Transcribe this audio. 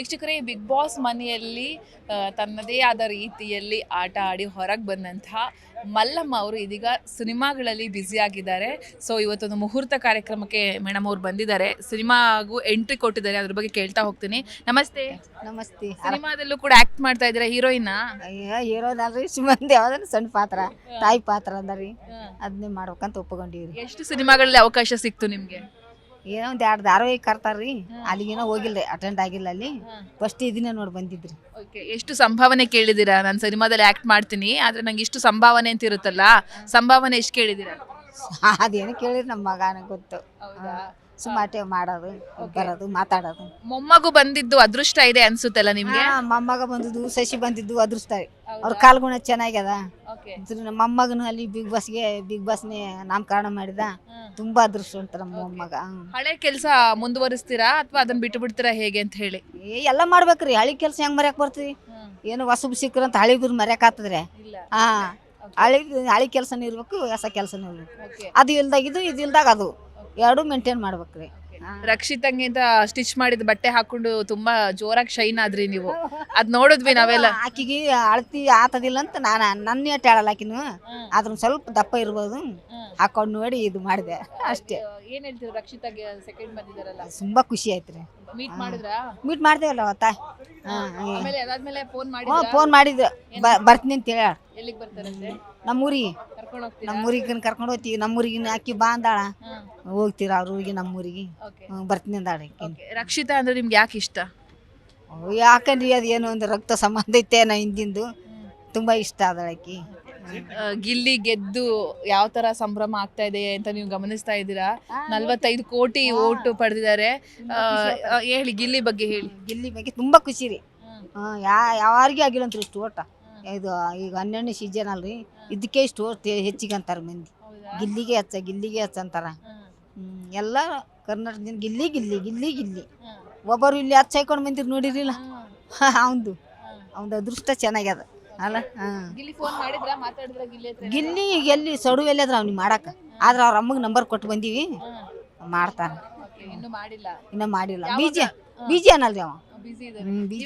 ವೀಕ್ಷಕರೇ big boss ಮನೆಯಲ್ಲಿ ತನ್ನದೇ ಆದ ರೀತಿಯಲ್ಲಿ ಆಟ ಆಡಿ ಹೊರಗೆ ಬಂದಂತಹ ಮಲ್ಲಮ್ಮ ಅವರು ಇದೀಗ ಸಿನಿಮಾಗಳಲ್ಲಿ ಬ್ಯುಸಿ ಆಗಿದ್ದಾರೆ. ಸೊ ಇವತ್ತೊಂದು ಮುಹೂರ್ತ ಕಾರ್ಯಕ್ರಮಕ್ಕೆ ಮೇಡಮ್ ಅವರು ಬಂದಿದ್ದಾರೆ. ಸಿನಿಮಾಗೂ ಎಂಟ್ರಿ ಕೊಟ್ಟಿದ್ದಾರೆ. ಅದ್ರ ಬಗ್ಗೆ ಕೇಳ್ತಾ ಹೋಗ್ತೀನಿ. ನಮಸ್ತೆ. ನಮಸ್ತೆ. ಸಿನಿಮಾದಲ್ಲೂ ಕೂಡ ಆಕ್ಟ್ ಮಾಡ್ತಾ ಇದ್ದೀರಾ? ಹೀರೋಯಿನ್ ಹೀರೋಯಿನ್ ಹೀರೋನಲ್ರಿ ಸುಮಂದಿ ಯಾವ್ದಾರ ಸಣ್ಣ ಪಾತ್ರ. ತಾಯಿ ಪಾತ್ರ ಅದರಿ. ಅದನ್ನೇ ಮಾಡ್ಬೇಕಂತ ಒಪ್ಪಿಕೊಂಡಿದ್ರಿ ಎಷ್ಟು ಸಿನಿಮಾಗಳಲ್ಲಿ ಅವಕಾಶ ಸಿಕ್ತು ನಿಮ್ಗೆ? ಏನೋ ಒಂದ್ ಎರಡು ಧಾರಾವಾಹಿ ಕರ್ತಾರ್ರಿ. ಅಲ್ಲಿಗೇನೋ ಹೋಗಿಲ್ರಿ ಅಟೆಂಡ್ ಆಗಿಲ್ಲ ಅಲ್ಲಿ. ಫಸ್ಟ್ ಇದನ್ನ ನೋಡಿ ಬಂದಿದ್ರಿ. ಓಕೆ ಎಷ್ಟು ಸಂಭಾವನೆ ಕೇಳಿದ್ದೀರಾ ನಾನು ಸಿನಿಮಾದಲ್ಲಿ ಆಕ್ಟ್ ಮಾಡ್ತೀನಿ ಆದ್ರೆ ನಂಗೆ ಇಷ್ಟು ಸಂಭಾವನೆ ಅಂತ ಇರುತ್ತಲ್ಲ ಸಂಭಾವನೆ ಎಷ್ಟು ಕೇಳಿದ್ದೀರಾ ಅದೇನು ಕೇಳಿರಿ ನಮ್ಮ ಮಗನ ಗೊತ್ತು. ಸುಮಾಟೆ ಮಾಡೋದು ಬರೋದು ಮಾತಾಡೋದು. ಮೊಮ್ಮಗು ಬಂದಿದ್ದು ಅದೃಷ್ಟ ಇದೆ ಅನ್ಸುತ್ತಲ್ಲ ನಿಮ್ಗೆ? ಮೊಮ್ಮಗ ಬಂದಿದ್ದು ಸಸಿ ಬಂದಿದ್ದು ಅದೃಷ್ಟ. ಅವ್ರ ಕಾಲ್ಗುಣ ಚೆನ್ನಾಗ್ಯದ. ಇದ್ರ ನಮ್ಮ ಮೊಮ್ಮಗನು ಅಲ್ಲಿ ಬಿಗ್ ಬಾಸ್ಗೆ ಬಿಗ್ ಬಾಸ್ನೇ ನಾಮಕರಣ ಮಾಡಿದ. ತುಂಬಾ ಅದೃಷ್ಟ ನಮ್ಮ ಮೊಮ್ಮಗ. ಹ್ಮ್. ಹಳೆ ಕೆಲಸ ಮುಂದುವರಿಸ್ತೀರಾ ಅಥವಾ ಅದನ್ನ ಬಿಟ್ಟು ಬಿಡ್ತೀರಾ ಹೇಗೆ ಅಂತ ಹೇಳಿ? ಏ ಎಲ್ಲ ಮಾಡ್ಬೇಕ್ರಿ ಹಳಿ ಕೆಲಸ ಹೆಂಗ್ ಮರ್ಯಾಕ್ ಬರ್ತೀವಿ ಏನು ಹೊಸಬ್ ಸಿಕ್ಕ್ರಂತ ಹಳಿದ್ರು ಮರ್ಯಾಕ್ ಆತದ್ರೆ ಇಲ್ಲ. ಹಾ. ಹಳಿ ಹಳಿ ಕೆಲಸನೂ ಇರ್ಬೇಕು ಹೊಸ ಕೆಲಸನೂ ಇರ್ಬೇಕು. ಅದು ಇಲ್ದಾಗ ಇದು ಇದು ಇಲ್ದಾಗ ಅದು. ಎರಡು ಮೇಂಟೈನ್ ಮಾಡ್ಬೇಕ್ರಿ. ರಕ್ಷಿತಂಗೆ ಅಂತ ಸ್ಟಿಚ್ ಮಾಡಿದ ಬಟ್ಟೆ ಹಾಕೊಂಡು ತುಂಬಾ ಜೋರಾಗಿ ಶೈನ್ ಆದ್ರಿ ನೀವು. ಅದ್ ನೋಡಿದ್ವಿ ನಾವೆಲ್ಲ. ಆಕಿಗೆ ಅಳತಿ ಆತದಿಲ್ಲ ಅಂತ ನಾನು ನನ್ನ ಏಟ್ ಹೇಳಲ್ಲ ಆಕಿನು. ಅದ್ರ ಸ್ವಲ್ಪ ದಪ್ಪ ಇರ್ಬೋದು. ಹಾಕೊಂಡು ನೋಡಿ ಇದು ಮಾಡಿದೆ. ಅಷ್ಟೇ. ಏನ್ ಹೇಳ್ತೀವಿ ರಕ್ಷಿತಾಗೆ ಸೆಕೆಂಡ್ ಬಂದಿದಾರಲ್ಲ ತುಂಬಾ ಖುಷಿ ಆಯ್ತ್ರಿ. ಮೀಟ್ ಮಾಡಿದ್ರಾ? ಮೀಟ್ ಮಾಡ್ದೇವಲ್ಲ ಅವತ್ತ? ಆಮೇಲೆ ಅದಾದ್ಮೇಲೆ ಫೋನ್ ಮಾಡಿ ಫೋನ್ ಮಾಡಿದ್ರು ಬರ್ತೀನಿ ಅಂತ ಹೇಳ. ಎಲ್ಲಿಗೆ ಬರ್ತಾರಂತೆ? ನಮ್ಮೂರಿಗೆ. ಕರ್ಕೊಂಡು ಹೋಗ್ತೀರಾ? ನಮ್ಮೂರಿಗೆ ಕರ್ಕೊಂಡು ಹೋಗ್ತೀವಿ. ನಮ್ಮೂರಿಗೆ ಅಕ್ಕಿ ಬಾ ಅಂದಾಳ. ಹೋಗ್ತೀರ ಅವ್ರ ಊರಿಗೆ ನಮ್ಮೂರಿಗೆ. ಬರ್ತೀನಿ ಅಂದಾಳ ಆಕಿ ರಕ್ಷಿತಾ ಅಂದ್ರೆ ನಿಮ್ಗೆ ಯಾಕೆ ಇಷ್ಟ? ಅವ್ ಯಾಕಂದ್ರಿ ಅದು ಏನೋ ಒಂದು ರಕ್ತ ಸಂಬಂಧ ಐತೇನ ಹಿಂದಿಂದು ತುಂಬಾ ಇಷ್ಟ ಅದಾಳ ಆಕಿ ಆ, ಗಿಲ್ಲಿ ಗೆದ್ದು ಯಾವ ತರ ಸಂಭ್ರಮ ಆಗ್ತಾ ಇದೆ ಅಂತ ನೀವು ಗಮನಿಸ್ತಾ ಇದ್ದೀರಾ? ನಲ್ವತ್ತೈದು ಕೋಟಿ ಓಟು ಪಡೆದಿದ್ದಾರೆ. ಆ, ಆ, ಹೇಳಿ ಗಿಲ್ಲಿ ಬಗ್ಗೆ ಹೇಳಿ. ಗಿಲ್ಲಿ ಬಗ್ಗೆ ತುಂಬಾ ಖುಷಿ ರೀ. ಹಾ, ಯಾ ಯಾರಿಗೂ ಆಗಿಲ್ಲ ಅಂತ ಇಷ್ಟು ಓಟ. ಇದು ಈಗ ಹನ್ನೆರಡನೇ ಸೀಸನ್ ಅಲ್ರಿ. ಇದಕ್ಕೆ ಇಷ್ಟು ಹೆಚ್ಚಿಗೆ ಅಂತಾರೆ ಮಂದಿ. ಗಿಲ್ಲಿಗೆ ಹಚ್ಚ ಗಿಲ್ಲಿಗೆ ಹಚ್ಚ ಅಂತಾರ. ಎಲ್ಲ ಕರ್ನಾಟಕದಿಂದ ಗಿಲ್ಲಿ ಗಿಲ್ಲಿ ಗಿಲ್ಲಿ ಗಿಲ್ಲಿ. ಒಬ್ಬರು ಇಲ್ಲಿ ಹಚ್ಚ ಹಾಕೊಂಡು ಬಂದಿರ್ ನೋಡಿರಿಲ್ಲ ಅವಂದು. ಅವಂದು ಅದೃಷ್ಟ ಚೆನ್ನಾಗ್ಯದ. ಅಲ್ಲ? ಗಿಲ್ಲಿ ಗಿಲ್ಲಿ ಎಲ್ಲಿ? ಸಡು ಎಲ್ಲಿದ್ರ ಅವ್ನಿಗೆ ಮಾಡಾಕ. ಆದ್ರೆ ಅವ್ರ ಅಮ್ಮಗೆ ನಂಬರ್ ಕೊಟ್ಟು ಬಂದೀವಿ. ಮಾಡ್ತಾನೆ. ಇನ್ನೂ ಮಾಡಿಲ್ಲ. ಬೀಜ ಬೀಜ ಅನ್ನಲ್ರಿ ಅವ? ಬೀಜ.